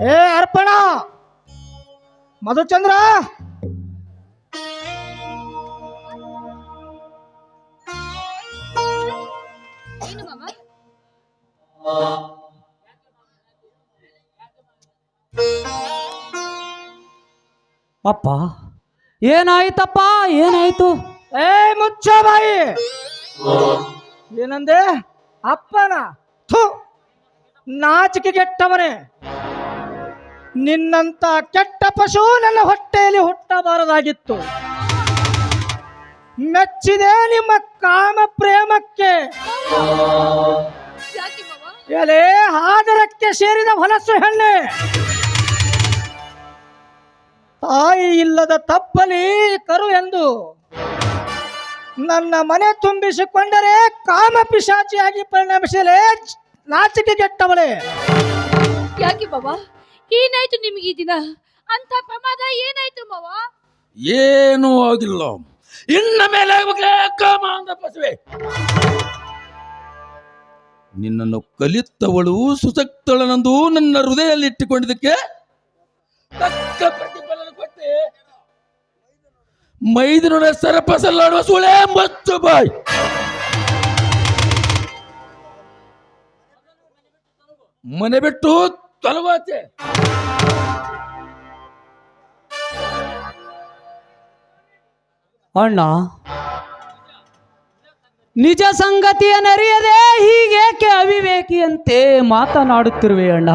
ಏ ಅರ್ಪಣ! ಮಧುಚಂದ್ರ! ಅಪ್ಪ ಏನಾಯ್ತಪ್ಪ ಏನಾಯ್ತು? ಏ ಮುಚ್ಚ ಬಾಯಿ! ಏನಂದೆ? ಅಪ್ಪನ ಥು ನಾಚಿಕೆ ಕೆಟ್ಟವನೇ ನಿನ್ನಂತ ಕೆಟ್ಟ ಪಶು ನನ್ನ ಹೊಟ್ಟೆಯಲ್ಲಿ ಹುಟ್ಟಬಾರದಾಗಿತ್ತು. ಮೆಚ್ಚಿದೆ ನಿಮ್ಮ ಕಾಮ ಪ್ರೇಮಕ್ಕೆ. ಎಲೆ ಹಾದರಕ್ಕೆ ಸೇರಿದ ಹೊಲಸು ಹೆಣ್ಣೆ ತಾಯಿ ಇಲ್ಲದ ತಪ್ಪಲಿ ಕರು ಎಂದು. ನನ್ನ ಮನೆ ತುಂಬಿಸಿಕೊಂಡರೆ ಕಾಮ ಪಿಶಾಚಿಯಾಗಿ ಪರಿಣಮಿಸಲೇ ನಾಚಿಕೆ ಕೆಟ್ಟವಳೆ ಯಾಕೆ ಮಾವ ಏನಾಯ್ತು ನಿಮಗೆ ಈ ದಿನ? ಅಂತ ಪ್ರಮಾದ ಏನಾಯ್ತು ಮಾವ? ಏನೂ ಆಗಿಲ್ಲ. ಇನ್ನ ಮೇಲೆ ನಿನ್ನನ್ನು ಕಲಿತವಳು ಸುಸಕ್ತಳನಂದು ನನ್ನ ಹೃದಯದಲ್ಲಿ ಇಟ್ಟುಕೊಂಡಿದ್ದಕ್ಕೆ ತಕ್ಕ ಪ್ರತಿಫಲ ಕೊಟ್ಟೆ. ಮೈದಿನ ಸರಪಸಲ್ಲಾಡುವ ಸುಳೆ ಮಚ್ಚು ಬಾಯ್. ಮನೆ ಬಿಟ್ಟು ತೊಲವಾಚೆ ಅಣ್ಣ, ನಿಜ ಸಂಗತಿಯನ್ನರಿಯದೆ ಹೀಗೇಕೆ ಅವಿವೇಕಿಯಂತೆ ಮಾತನಾಡುತ್ತಿರುವೆ ಅಣ್ಣ.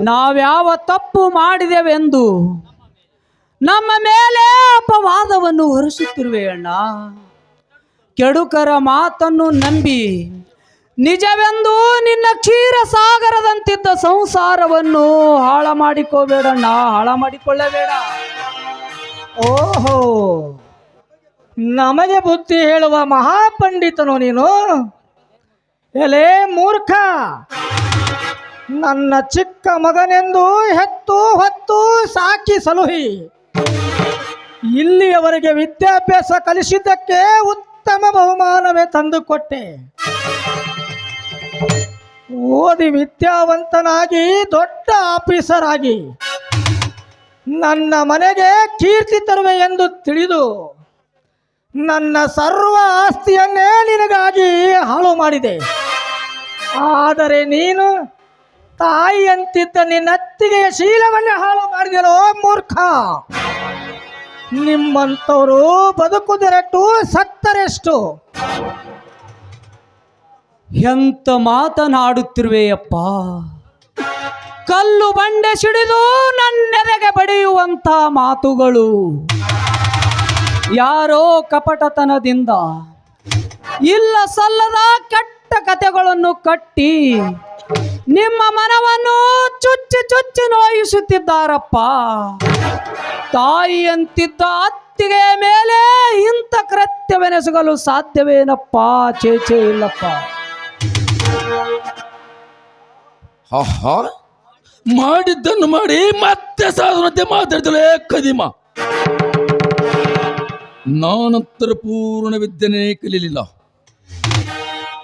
ನಾವ್ಯಾವ ತಪ್ಪು ಮಾಡಿದೆವೆಂದು ನಮ್ಮ ಮೇಲೆ ಅಪವಾದವನ್ನು ಹೊರಿಸುತ್ತಿರುವೆ ಅಣ್ಣ. ಕೆಡುಕರ ಮಾತನ್ನು ನಂಬಿ ನಿಜವೆಂದು ನಿನ್ನ ಕ್ಷೀರ ಸಾಗರದಂತಿದ್ದ ಸಂಸಾರವನ್ನು ಹಾಳ ಮಾಡಿಕೋಬೇಡಣ್ಣ ಹಾಳ ಮಾಡಿಕೊಳ್ಳಬೇಡ. ಓಹೋ, ನಮಗೆ ಬುದ್ಧಿ ಹೇಳುವ ಮಹಾಪಂಡಿತನು ನೀನು. ಎಲೆ ಮೂರ್ಖ, ನನ್ನ ಚಿಕ್ಕ ಮಗನೆಂದು ಹೆತ್ತು ಹೊತ್ತು ಸಾಕಿ ಸಲುಹಿ. ಇಲ್ಲಿಯವರೆಗೆ ವಿದ್ಯಾಭ್ಯಾಸ ಕಲಿಸಿದ್ದಕ್ಕೆ ಉತ್ತಮ ಬಹುಮಾನವೇ ತಂದುಕೊಟ್ಟೆ. ಓದಿ ವಿದ್ಯಾವಂತನಾಗಿ, ದೊಡ್ಡ ಆಫೀಸರ್ ಆಗಿ ನನ್ನ ಮನೆಗೆ ಕೀರ್ತಿ ತರುವೆ ಎಂದು ತಿಳಿದು, ನನ್ನ ಸರ್ವ ಆಸ್ತಿಯನ್ನೇ ನಿನಗಾಗಿ ಹಾಳು ಮಾಡಿದೆ. ಆದರೆ ನೀನು ತಾಯಿಯಂತಿದ್ದ ನಿನ್ನತ್ತಿಗೆ ಶೀಲವನ್ನೇ ಹಾಳು ಮಾಡಿದೆಯೋ ಮೂರ್ಖ. ನಿಮ್ಮಂಥವರು ಬದುಕುದರಟ್ಟು ಸತ್ತರೆಷ್ಟು. ಎಂತ ಮಾತನಾಡುತ್ತಿರುವೆಯಪ್ಪ? ಕಲ್ಲು ಬಂಡೆ ಸಿಡಿದು ನನ್ನೆದೆಗೆ ಬಡಿಯುವಂತ ಮಾತುಗಳು. ಯಾರೋ ಕಪಟತನದಿಂದ ಇಲ್ಲ ಸಲ್ಲದ ಕೆಟ್ಟ ಕಥೆಗಳನ್ನು ಕಟ್ಟಿ ನಿಮ್ಮ ಮನವನ್ನು ಚುಚ್ಚಿ ಚುಚ್ಚಿ ನೋಯಿಸುತ್ತಿದ್ದಾರಪ್ಪ. ತಾಯಿಯಂತಿದ್ದ ಅತ್ತಿಗೆ ಮೇಲೆ ಇಂಥ ಕೃತ್ಯವೆನೆಸಗಲು ಸಾಧ್ಯವೇನಪ್ಪ? ಚೇಚೆ ಇಲ್ಲಪ್ಪ. ಮಾಡಿದ್ದನ್ನು ಮಾಡಿ ಮತ್ತೆ ಸಾಧನತೆ ಮಾತಾಡಿದಳೆ ಕದಿಮ. ನಾನಂತರ ಪೂರ್ಣ ವಿದ್ಯೆನೇ ಕಲಿಯಲಿಲ್ಲ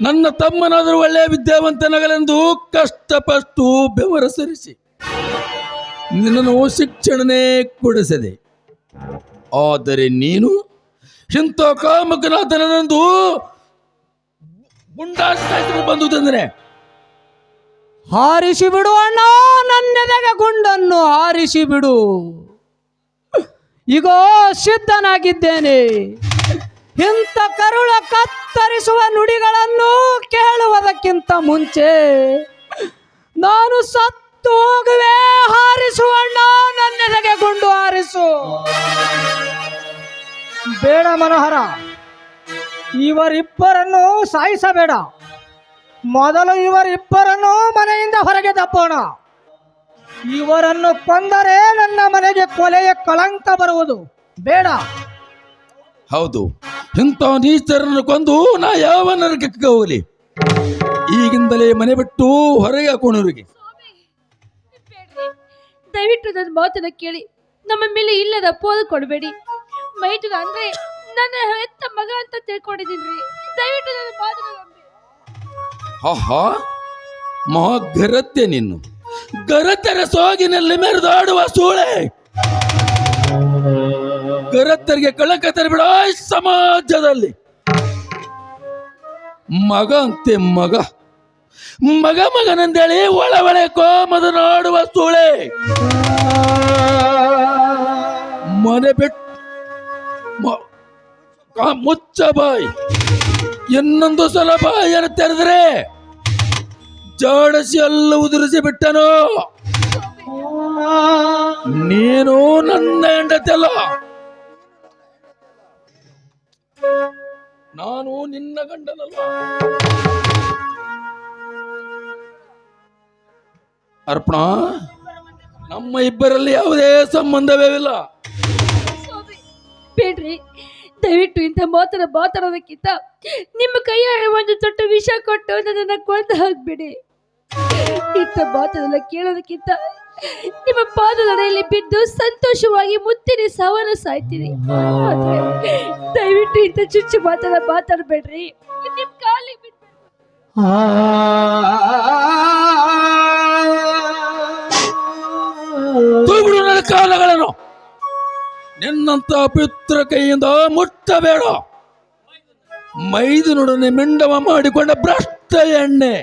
ನನ್ನ ತಮ್ಮನಾದರೂ ಒಳ್ಳೆಯ ವಿದ್ಯಾವಂತನಗಲೆಂದು ಕಷ್ಟಪಟ್ಟು ಬೆವರ ಸರಿಸಿ ನಿನ್ನನ್ನು ಶಿಕ್ಷಣನೇ ಕೊಡಿಸದೆ. ಆದರೆ ನೀನು ಇಂಥ ಕಾಮಕನಾಥನಂದು ಗುಂಡಾಸ್ತಾಯ್ತು ಬಂದುದಂದ್ರೆ ಹಾರಿಸಿ ಬಿಡು ಅಣ್ಣ, ನನ್ನೆದೆಗ ಗುಂಡನ್ನು ಹಾರಿಸಿ ಬಿಡು. ಈಗೋ ಸಿದ್ಧನಾಗಿದ್ದೇನೆ. ಇಂಥ ಕರುಳ ಕತ್ತರಿಸುವ ನುಡಿಗಳನ್ನು ಕೇಳುವುದಕ್ಕಿಂತ ಮುಂಚೆ ನಾನು ಸತ್ತು ಹೋಗುವೆ ಹಾರಿಸುವಣ್ಣ ನನ್ನೆದೆಗೆ ಗುಂಡು ಹಾರಿಸು. ಬೇಡ ಮನೋಹರ. ಇವರಿಬ್ಬರನ್ನು ಸಾಯಿಸಬೇಡ. ಮೊದಲು ಇವರಿಬ್ಬರನ್ನು ಮನೆಯಿಂದ ಹೊರಗೆ ತಪ್ಪೋಣ. ಇವರನ್ನು ಕೊಂದರೆ ನನ್ನ ಮನೆಗೆ ಕೊಲೆಯ ಕಳಂಕ ಬರುವುದು ಬೇಡ. ಹೌದು ಇಂಥ ನೀಚರನ್ನು ಕೊಂದು ನಾ ಯಾವ ನರಕಕ್ಕೆ ಹೋಗಲಿ? ಈಗಿಂದಲೇ ಮನೆ ಬಿಟ್ಟು ಹೊರಗೆ ಹಾಕೋಣರಿಗೆ. ಸ್ವಾಮಿ ಬೇಡ್ರಿ. ದಯವಿಟ್ಟು ನನ್ನ ಮಾತನ್ನ ಕೇಳಿ. ನಮ್ಮ ಮೇಲೆ ಇಲ್ಲದ ಪೋದು ಕೊಡಬೇಡಿ. ಮೈದುನ ಅಂದ್ರೆ ನನ್ನ ಹೆತ್ತ ಮಗ ಅಂತ ತಿಳ್ಕೊಂಡಿದ್ದೀನಿ ದಯವಿಟ್ಟು ನನ್ನ ಆಹಾ ಮಹಾಘರತೆ ನೀನು. ಗರತ್ತರ ಸೋಗಿನಲ್ಲಿ ಮೆರೆದಾಡುವ ಸೂಳೆ. ಗರತ್ತರಿಗೆ ಕಳಕ ತರಬಿಡ ಸಮಾಜದಲ್ಲಿ. ಮಗ ಅಂತೆ ಮಗ. ಮಗ ಮಗನಂದೇಳಿ ಒಳ ಒಳೆ ಕೋಮದ ನಾಡುವ ಸೂಳೆ. ಮನೆ ಬಿಟ್ಟು ಮುಚ್ಚ ಬಾಯಿ. ಇನ್ನೊಂದು ಸಲ ಬಾಯನ್ನು ತೆರೆದ್ರೆ ಜಾಡಸಿ ಎಲ್ಲ ಉದುರಿಸಿ ಬಿಟ್ಟನು. ನೀನು ನನ್ನ ಹೆಂಡತಿಯಲ್ಲ ನಾನು ನಿನ್ನ ಗಂಡನಲ್ಲ. ಅರ್ಪಣ, ನಮ್ಮ ಇಬ್ಬರಲ್ಲಿ ಯಾವುದೇ ಸಂಬಂಧವೇ ಇಲ್ಲ. ದಯವಿಟ್ಟು ಇಂಥ ಮಾತನ್ನು ಮಾತಾಡೋದಕ್ಕಿಂತ ನಿಮ್ಮ ಕೈಯಾರೆ ಒಂದು ತೊಟ್ಟು ವಿಷ ಕೊಟ್ಟು ನನ್ನನ್ನು ಕೊಂದು ಹಾಕ್ಬಿಡಿ. ಇಂಥ ಮಾತನ್ನೆಲ್ಲ ಕೇಳೋದಕ್ಕಿಂತ ನಿಮ್ಮ ಪಾದದಡೆಯಲ್ಲಿ ಬಿದ್ದು ಸಂತೋಷವಾಗಿ ಮುತ್ತಿನ ಸಾವನ್ನ ಸಾಯ್ತೀನಿ. ದಯವಿಟ್ಟು ಇಂಥ ಚುಚ್ಚು ಮಾತನ್ನ ಮಾತಾಡಬೇಡ್ರಿ. ನಿಮ್ಮ ಕಾಲಿಗೆ ಬಿದ್ದು ಕಾಲಗಳನ್ನು. ನಿನ್ನಂತ ಪಿತೃ ಕೈಯಿಂದ ಮುಟ್ಟಬೇಡ. ಮೈದಿನೊಡನೆ ಮಿಂಡವ ಮಾಡಿಕೊಂಡ ಭ್ರಷ್ಟ ಎಣ್ಣೆ.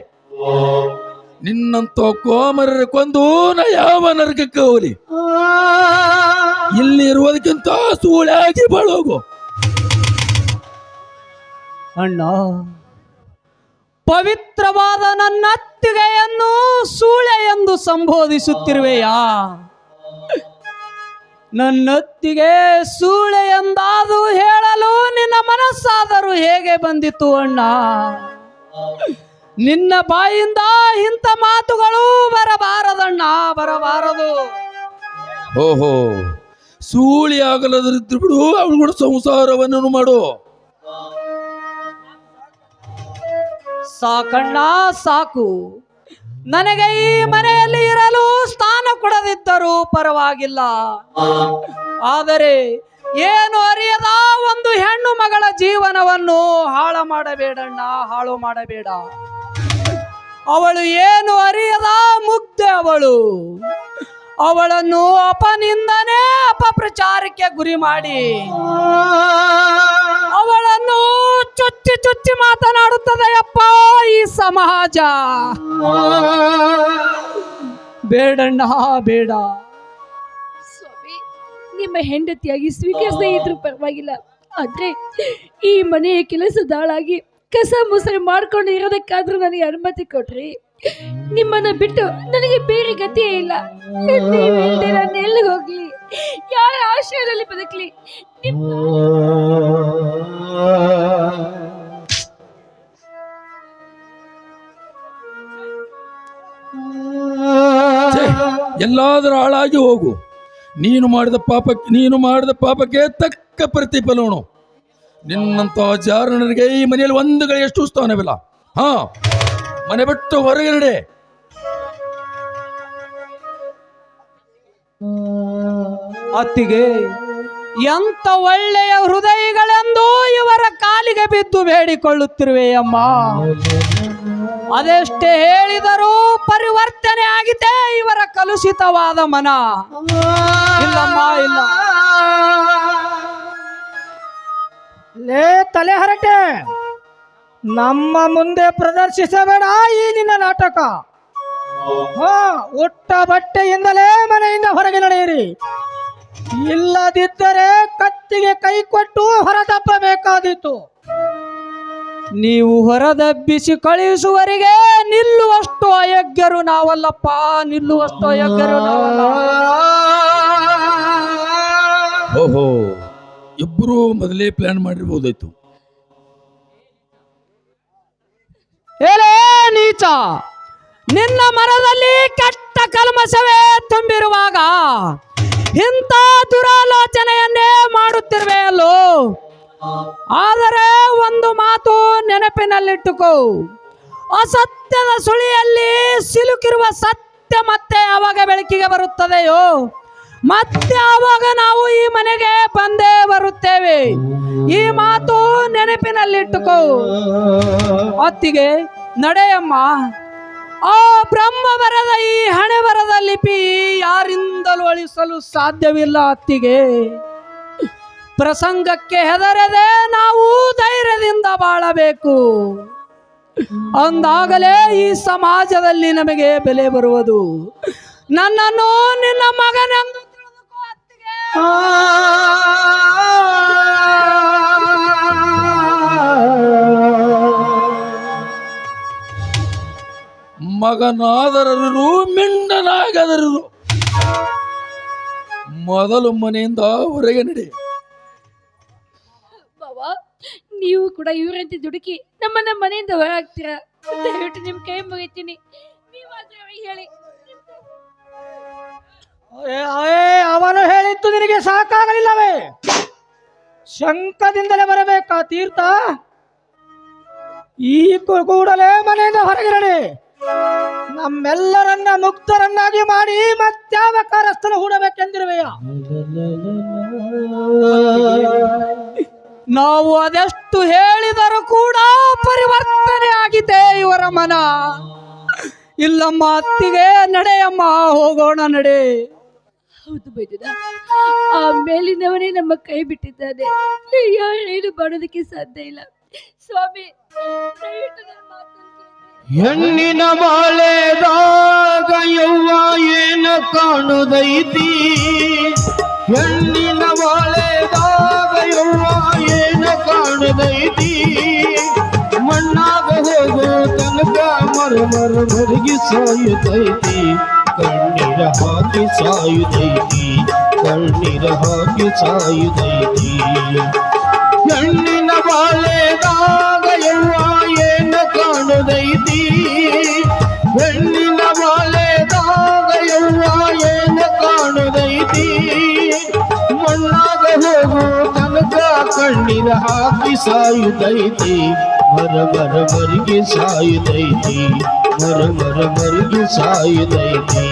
ನಿನ್ನಂತ ಕೋಮರರ ಕೊಂದು ನ ಯಾವ ನರಕಕ್ಕೆ ಹೋಗಲಿ ಇಲ್ಲಿ ಇರುವುದಕ್ಕಿಂತ ಸೂಳಾಗಿ ಬಾಳೋಗು. ಅಣ್ಣ, ಪವಿತ್ರವಾದ ನನ್ನ ಅತ್ತಿಗೆಯನ್ನು ಸೂಳೆ ಎಂದು ಸಂಬೋಧಿಸುತ್ತಿರುವೆಯಾ? ನನ್ನತ್ತಿಗೆ ಸೂಳೆ ಎಂದಾದು ಹೇಳಲು ನಿನ್ನ ಮನಸ್ಸಾದರೂ ಹೇಗೆ ಬಂದಿತು ಅಣ್ಣ? ನಿನ್ನ ಬಾಯಿಂದ ಇಂಥ ಮಾತುಗಳು ಬರಬಾರದಣ್ಣ ಬರಬಾರದು. ಓಹೋ ಸೂಳಿ ಆಗಲದ್ರಿದ್ದು ಬಿಡು ಅವಳು ಕೂಡ ಸಂಸಾರವನ್ನು ಮಾಡು. ಸಾಕಣ್ಣ ಸಾಕು. ನನಗೆ ಈ ಮನೆಯಲ್ಲಿ ಇರಲು ಸ್ಥಾನ ಕೊಡದಿದ್ದರೂ ಪರವಾಗಿಲ್ಲ ಆದರೆ ಏನು ಅರಿಯದ ಒಂದು ಹೆಣ್ಣು ಮಗಳ ಜೀವನವನ್ನು ಹಾಳು ಮಾಡಬೇಡಣ್ಣ, ಹಾಳು ಮಾಡಬೇಡ. ಅವಳು ಏನು ಅರಿಯದ ಮುಗ್ಧೆ ಅವಳು. ಅವಳನ್ನು ಅಪನಿಂದನೇ ಅಪಪ್ರಚಾರಕ್ಕೆ ಗುರಿ ಮಾಡಿ. ಅವಳನ್ನು ಚುಚ್ಚಿ ಚುಚ್ಚಿ ಮಾತನಾಡುತ್ತದೆಯಪ್ಪ ಈ ಸಮಾಜ. ಬೇಡಣ್ಣ, ಬೇಡ. ಸ್ವಾಮಿ, ನಿಮ್ಮ ಹೆಂಡತಿಯಾಗಿ ಸ್ವೀಕರಿಸದೇ ಇದ್ರೂ ಪರವಾಗಿಲ್ಲ. ಆದ್ರೆ ಈ ಮನೆಯ ಕೆಲಸದಾಳಾಗಿ ಕಸ ಮುಸರೆ ಮಾಡ್ಕೊಂಡು ಇರೋದಕ್ಕಾದ್ರೂ ನನಗೆ ಅನುಮತಿ ಕೊಟ್ರಿ ನಿಮ್ಮನ್ನ ಬಿಟ್ಟು ನನಗೆ ಬೇರೆ ಗತಿಯೇ ಇಲ್ಲ. ಎಲ್ಲಿ ಎಲ್ಲಿಗೆ ಹೋಗ್ಲಿ? ಯಾರ ಆಶ್ರಯದಲ್ಲಿ ಬದುಕ್ಲಿ? ನಿಮ್ ಎಲ್ಲಾದರೂ ಹಾಳಾಗಿ ಹೋಗು. ನೀನು ಮಾಡಿದ ಪಾಪಕ್ಕೆ ನೀನು ಮಾಡಿದ ಪಾಪಕ್ಕೆ ತಕ್ಕ ಪ್ರತಿಫಲವನು ನಿನ್ನಂತ ಜಾರಣರಿಗೆ ಈ ಮನೆಯಲ್ಲಿ ಒಂದು ಎಷ್ಟು ಸ್ಥಾನವಿಲ್ಲ. ಹಾ, ಮನೆ ಬಿಟ್ಟು ಹೊರಗೆ ನಡೆ. ಅತ್ತಿಗೆ, ಎಂತ ಒಳ್ಳೆಯ ಹೃದಯಗಳೆಂದು ಇವರ ಕಾಲಿಗೆ ಬಿದ್ದು ಬೇಡಿಕೊಳ್ಳುತ್ತಿರುವೆಯಮ್ಮ. ಅದೆಷ್ಟೇ ಹೇಳಿದರೂ ಪರಿವರ್ತನೆ ಆಗಿದೆ. ಇವರ ಕಲುಷಿತವಾದ ಮನ. ಇಲ್ಲಮ್ಮ, ಇಲ್ಲ. ಲೇ, ತಲೆ ಹರಟೆ. ನಮ್ಮ ಮುಂದೆ ಪ್ರದರ್ಶಿಸಬೇಡ ಈ ನಿನ್ನ ನಾಟಕ. ಉಟ್ಟ ಬಟ್ಟೆಯಿಂದಲೇ ಮನೆಯಿಂದ ಹೊರಗೆ ನಡೆಯಿರಿ. ಇಲ್ಲದಿದ್ದರೆ ಕತ್ತಿಗೆ ಕೈ ಕೊಟ್ಟು ಹೊರದಬ್ಬಬೇಕಾದೀತು ನೀವು ಹೊರದಬ್ಬಿಸಿ ಕಳುಹಿಸುವರಿಗೆ ನಿಲ್ಲುವಷ್ಟು ಅಯೋಗ್ಯರು ನಾವಲ್ಲಪ್ಪ ನಿಲ್ಲುವಷ್ಟು ಅಯೋಗ್ಯರು ನಾವಲ್ಲ. ಓಹೋ ಇಬ್ಬರು ಮೊದಲೇ ಪ್ಲಾನ್ ಮಾಡಿರ್ಬೋದಾಯ್ತು. ಏಲೇ ನೀಚ ನಿನ್ನ ಮರದಲ್ಲಿ ಕೆಟ್ಟ ಕಲ್ಮಶವೇ ತುಂಬಿರುವಾಗ ಇಂಥ ದುರಾಲೋಚನೆಯನ್ನೇ ಮಾಡುತ್ತಿರುವೆ ಅಲ್ಲೋ ಆದರೆ ಒಂದು ಮಾತು ನೆನಪಿನಲ್ಲಿಟ್ಟುಕೋ. ಅಸತ್ಯದ ಸುಳಿಯಲ್ಲಿ ಸಿಲುಕಿರುವ ಸತ್ಯ ಮತ್ತೆ ಯಾವಾಗ ಬೆಳಕಿಗೆ ಬರುತ್ತದೆಯೋ? ಮತ್ತೆ ಆವಾಗ ನಾವು ಈ ಮನೆಗೆ ಬಂದೇ ಬರುತ್ತೇವೆ. ಈ ಮಾತು ನೆನಪಿನಲ್ಲಿಟ್ಟುಕೋ. ಅತ್ತಿಗೆ, ನಡೆಯಮ್ಮ, ಆ ಬ್ರಹ್ಮ ಬರದ ಈ ಹಣೆ ಬರದ ಲಿಪಿ ಯಾರಿಂದಲೂ ಅಳಿಸಲು ಸಾಧ್ಯವಿಲ್ಲ ಅತ್ತಿಗೆ. ಪ್ರಸಂಗಕ್ಕೆ ಹೆದರದೆ ನಾವು ಧೈರ್ಯದಿಂದ ಬಾಳಬೇಕು. ಅಂದಾಗಲೇ ಈ ಸಮಾಜದಲ್ಲಿ ನಮಗೆ ಬೆಲೆ ಬರುವುದು. ನನ್ನನ್ನು ನಿನ್ನ ಮಗನೆಂದು ಮಗನಾದರರು ಮಿಂಡನಾಗದರು ಮೊದಲು ಮನೆಯಿಂದ ಹೊರಗೆ ನಡೆ. ನೀವು ಕೂಡ ಇವರಂತೆ ದುಡುಕಿ ನಮ್ಮನ್ನ ಮನೆಯಿಂದ ಹೊರಹಾಕ್ತೀರಾ? ದಯವಿಟ್ಟು ನಿಮ್ ಕೈ ಮುಗಿತೀನಿ. ನೀವಾದ್ರೂ ಅವ್ರಿಗೆ ಹೇಳಿ. ಅವನು ಹೇಳಿದ್ದು ನಿನಗೆ ಸಾಕಾಗಲಿಲ್ಲವೇ? ಶಂಕದಿಂದಲೇ ಬರಬೇಕಾ ತೀರ್ಥ? ಈ ಕೂ- ಕೂಡಲೇ ಮನೆಯಿಂದ ಹೊರಗಿರಡಿ ನಮ್ಮೆಲ್ಲರನ್ನ ಮುಕ್ತರನ್ನಾಗಿ ಮಾಡಿ ಮತ್ಯಾವ ಕಾರಸ್ಥನ ಹೂಡಬೇಕೆಂದಿರುವೆಯ? ನಾವು ಅದೆಷ್ಟು ಹೇಳಿದರೂ ಕೂಡ ಪರಿವರ್ತನೆ ಆಗಿದೆ ಇವರ ಮನ. ಇಲ್ಲಮ್ಮ ಅತ್ತಿಗೆ ನಡೆಯಮ್ಮ ಹೋಗೋಣ ನಡೆ. ಹೌದು ಬೈದ ಆ ಮೇಲಿನವನೇ ನಮ್ಮ ಕೈ ಬಿಟ್ಟಿದ್ದಾನೆ. ಏನು ಮಾಡೋದಕ್ಕೆ ಸಾಧ್ಯ ಇಲ್ಲ. ಸ್ವಾಮಿ. ಹೆಣ್ಣಿನ ಬಾಳೆದಾಗ ಯವ್ವ ಏನು ಕಾಣುದೈತಿ? ಹೆಣ್ಣಿನ ಏನ ಕಾಣುದೈತಿ ಮಣ್ಣಾಗ ಹೋಗೋ ತನಕ ಮರ ಮರ ಮರಗಿ ಸಾಯುದೈತಿ ಕಣ್ಣೀರ ಹಾಕಿ ಸಾಯುದೈತಿ ಕಣ್ಣೀರ ಹಾಕಿ ಸಾಯುದೈತಿ ಹೆಣ್ಣಿನ ಬಾಳೆದಾಗ ಎಲ್ಲ ಏನು ಕಾಣುದೈತಿ? तेरा आखी साय दैती मर मर मर के साय दैती मर मर मर के साय दैती